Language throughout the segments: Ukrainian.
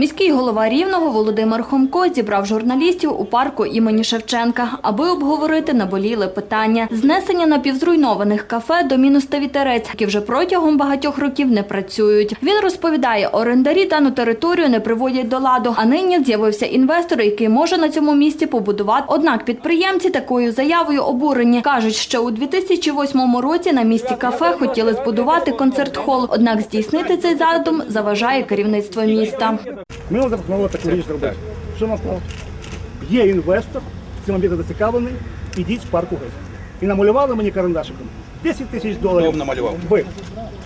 Міський голова Рівного Володимир Хомко зібрав журналістів у парку імені Шевченка, аби обговорити наболіле питання знесення напівзруйнованих кафе до мінус вітерець, які вже протягом багатьох років не працюють. Він розповідає, орендарі дану територію не приводять до ладу. А нині з'явився інвестор, який може на цьому місці побудувати. Однак підприємці такою заявою обурені кажуть, що у 2008 році на місці кафе хотіли збудувати концерт-хол. Однак здійснити цей задум заважає керівництво міста. Ми вам запропонували таку річ зробити. Що нам сказали? Є інвестор, цим об'єктом зацікавлений, ідіть в парку геть. І намалювали мені карандашиком 10 тисяч доларів. Намалював? Ви.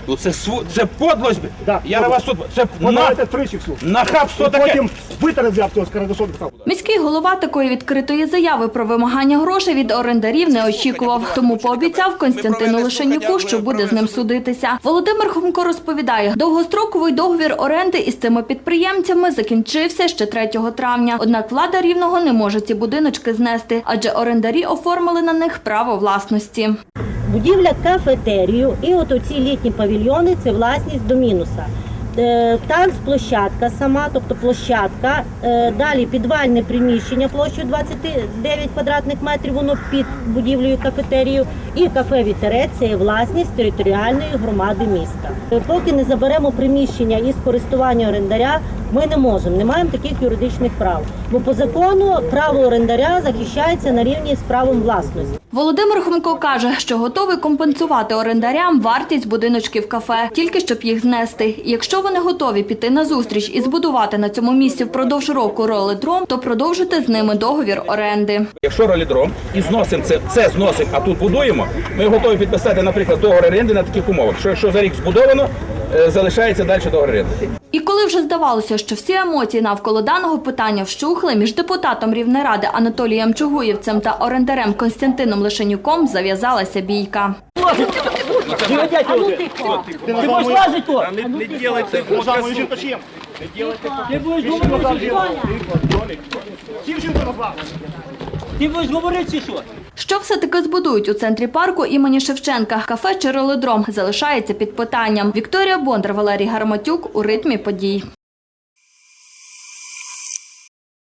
Ну це св... це подлость. Да, я на вас тут. Це на... Подаєте тричі в суд. таке. потім витер взяв цього сказав, Міський голова такої відкритої заяви про вимагання грошей від орендарів не очікував, тому пообіцяв Константину Лишенюку, що буде з ним судитися. Володимир Хомко розповідає, довгостроковий договір оренди із цими підприємцями закінчився ще 3 травня. Однак влада рівного не може ці будиночки знести, адже орендарі оформили на них право власності. Будівля кафетерію і от оці літні павільйони це власність до мінуса. Е, Танцплощадка сама, тобто площадка, е, далі підвальне приміщення площею 29 квадратних метрів, воно під будівлею кафетерію, і кафе Вітерець це власність територіальної громади міста. Е, Поки не заберемо приміщення із користування орендаря, ми не можемо, не маємо таких юридичних прав. Бо по закону право орендаря захищається на рівні з правом власності. Володимир Хомко каже, що готовий компенсувати орендарям вартість будиночків кафе, тільки щоб їх знести. І Якщо вони готові піти на зустріч і збудувати на цьому місці впродовж року роледром, то продовжити з ними договір оренди. Якщо ролідром і зносимо це, це зносимо, а тут будуємо, ми готові підписати, наприклад, договор оренди на таких умовах. Що якщо за рік збудовано, е, залишається далі договор оренди. Коли вже здавалося, що всі емоції навколо даного питання вщухли, між депутатом Рівнеради Анатолієм Чугуєвцем та орендарем Константином Лишенюком зав'язалася бійка. Ти будеш говорити, що? Чим жінку назвав? Ти будеш говорити, чи що? Що все-таки збудують у центрі парку імені Шевченка? Кафе чи ролодром залишається під питанням. Вікторія Бондар, Валерій Гарматюк у ритмі подій.